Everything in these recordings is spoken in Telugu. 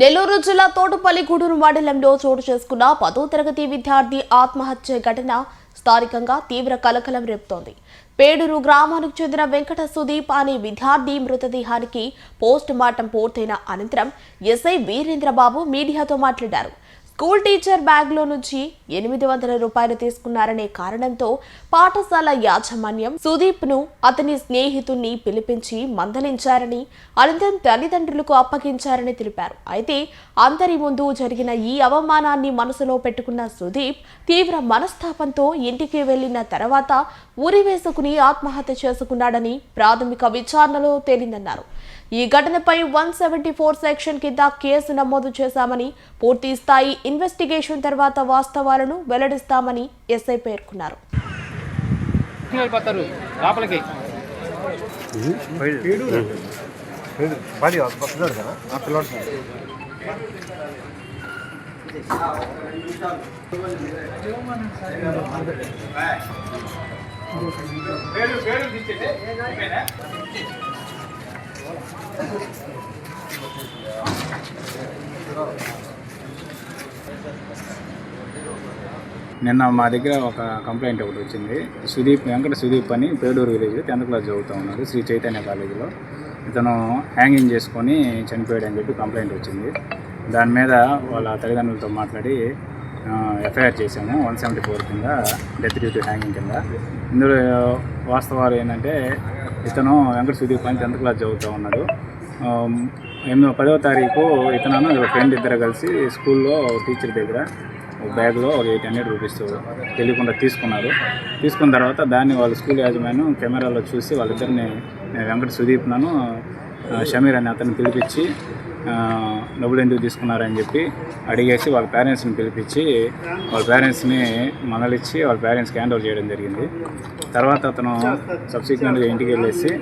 నెల్లూరు జిల్లా తోటపల్లి గూడూరు మండలంలో చోటు చేసుకున్న పదో తరగతి విద్యార్థి ఆత్మహత్య ఘటన స్థానికంగా తీవ్ర కలకలం రేపుతోంది. పేడూరు గ్రామానికి చెందిన వెంకట సుదీప్ అనే విద్యార్థి మృతదేహానికి పోస్ట్ మార్టం పూర్తయిన అనంతరం ఎస్ఐ వీరేంద్రబాబు మీడియాతో మాట్లాడారు. స్కూల్ టీచర్ బ్యాగ్లో నుంచి ఎనిమిది వందల రూపాయలు తీసుకున్నారనే కారణంతో పాఠశాల యాజమాన్యం సుదీప్ను అతని స్నేహితుణ్ణి పిలిపించి మందలించారని అనంతరం తల్లిదండ్రులకు అప్పగించారని తెలిపారు. అయితే అందరి ముందు జరిగిన ఈ అవమానాన్ని మనసులో పెట్టుకున్న సుదీప్ తీవ్ర మనస్తాపంతో ఇంటికి వెళ్ళిన తర్వాత ఊరి వేసుకుని ఆత్మహత్య చేసుకున్నాడని ప్రాథమిక విచారణలో తేలిందన్నారు. ఈ ఘటనపై వన్ సెవెంటీ ఫోర్ సెక్షన్ కింద కేసు నమోదు చేశామని పూర్తి స్థాయి ఇన్వెస్టిగేషన్ తర్వాత వాస్తవాలను వెల్లడిస్తామని ఎస్ఐ పేర్కొన్నారు. వెళ్ళిపోతారు. లోపలికి. నిన్న మా దగ్గర ఒక కంప్లైంట్ ఒకటి వచ్చింది. సుదీప్ వెంకట సుదీప్ అని పేడూరు విలేజ్ టెన్త్ క్లాస్ చదువుతూ ఉన్నాడు శ్రీ చైతన్య కాలేజీలో ఇతను హ్యాంగింగ్ చేసుకొని చనిపోయాడు అని చెప్పి కంప్లైంట్ వచ్చింది. దాని మీద వాళ్ళ తల్లిదండ్రులతో మాట్లాడి ఎఫ్ఐఆర్ చేశాము వన్ సెవెంటీ ఫోర్ కింద డెత్ డ్యూ టు హ్యాంగింగ్ కింద. ఇందులో వాస్తవాలు ఏంటంటే ఇతను వెంకట సుదీప్ అని టెన్త్ క్లాస్ చదువుతూ ఉన్నాడు. ఎనిమిదో పదవ తారీఖు ఇతను ఫ్రెండ్ ఇద్దరు కలిసి స్కూల్లో టీచర్ దగ్గర ఒక బ్యాగ్లో ఒక ఎయిట్ హండ్రెడ్ రూపీస్ తెలియకుండా తీసుకున్నారు. తీసుకున్న తర్వాత దాన్ని వాళ్ళ స్కూల్ యాజమాన్యం కెమెరాలో చూసి వాళ్ళిద్దరిని వెంకట సుదీప్ నన్ను షమీర్ అనే అతను పిలిపించి డబ్బులు ఎందుకు తీసుకున్నారని చెప్పి అడిగేసి వాళ్ళ పేరెంట్స్ని పిలిపించి వాళ్ళ పేరెంట్స్ని మనలిచ్చి వాళ్ళ పేరెంట్స్కి హ్యాండ్ ఓవర్ చేయడం జరిగింది. తర్వాత అతను సబ్సిక్వెంట్గా ఇంటికి వెళ్ళేసి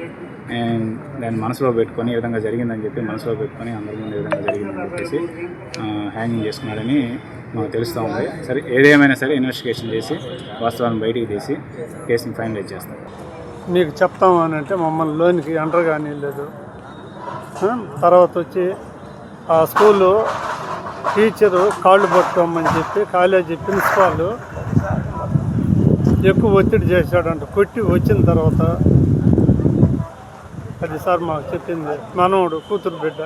దాన్ని మనసులో పెట్టుకొని ఈ విధంగా జరిగిందని చెప్పి మనసులో పెట్టుకొని అందరి ముందు ఈ విధంగా జరిగిందని చెప్పేసి హ్యాంగింగ్ చేసుకున్నాడని మాకు తెలుస్తూ ఉంది. సరే ఏదేమైనా సరే ఇన్వెస్టిగేషన్ చేసి వాస్తవాన్ని బయటికి తీసి కేసుని ఫైనలైజ్ చేస్తాం. మీకు చెప్తాము అని అంటే మమ్మల్ని లోనికి ఎంటర్ కానీ లేదు తర్వాత వచ్చి ఆ స్కూల్లో టీచరు కాళ్ళు పట్టుకోమని చెప్పి కాలేజీ ప్రిన్సిపాల్ ఎక్కువ ఒత్తిడి చేశాడంట. కొట్టి వచ్చిన తర్వాత అది సార్ మాకు చెప్పింది. మనవడు కూతురు బిడ్డ.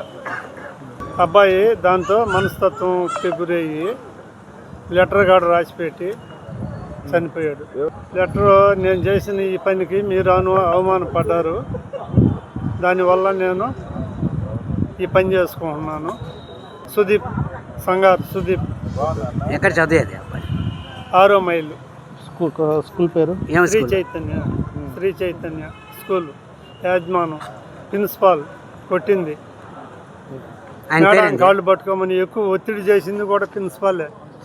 అబ్బాయి దాంతో మనస్తత్వంకి గురయ్యి లెటర్ కాడ రాసిపెట్టి చనిపోయాడు. లెటర్ నేను చేసిన ఈ పనికి మీరు అను అవమానపడ్డారు. దానివల్ల నేను ఈ పని చేసుకుంటున్నాను. సుదీప్ సంగార్ సుదీప్. ఎక్కడ చదివేది అబ్బాయి ఆరో మైలు. స్కూల్ స్కూల్ పేరు? శ్రీ చైతన్య. శ్రీ చైతన్య స్కూల్. యాజమానం ప్రిన్సిపాల్ కొట్టింది. కాళ్ళు పట్టుకోమని ఎక్కువ ఒత్తిడి చేసింది కూడా ప్రిన్సిపాలే.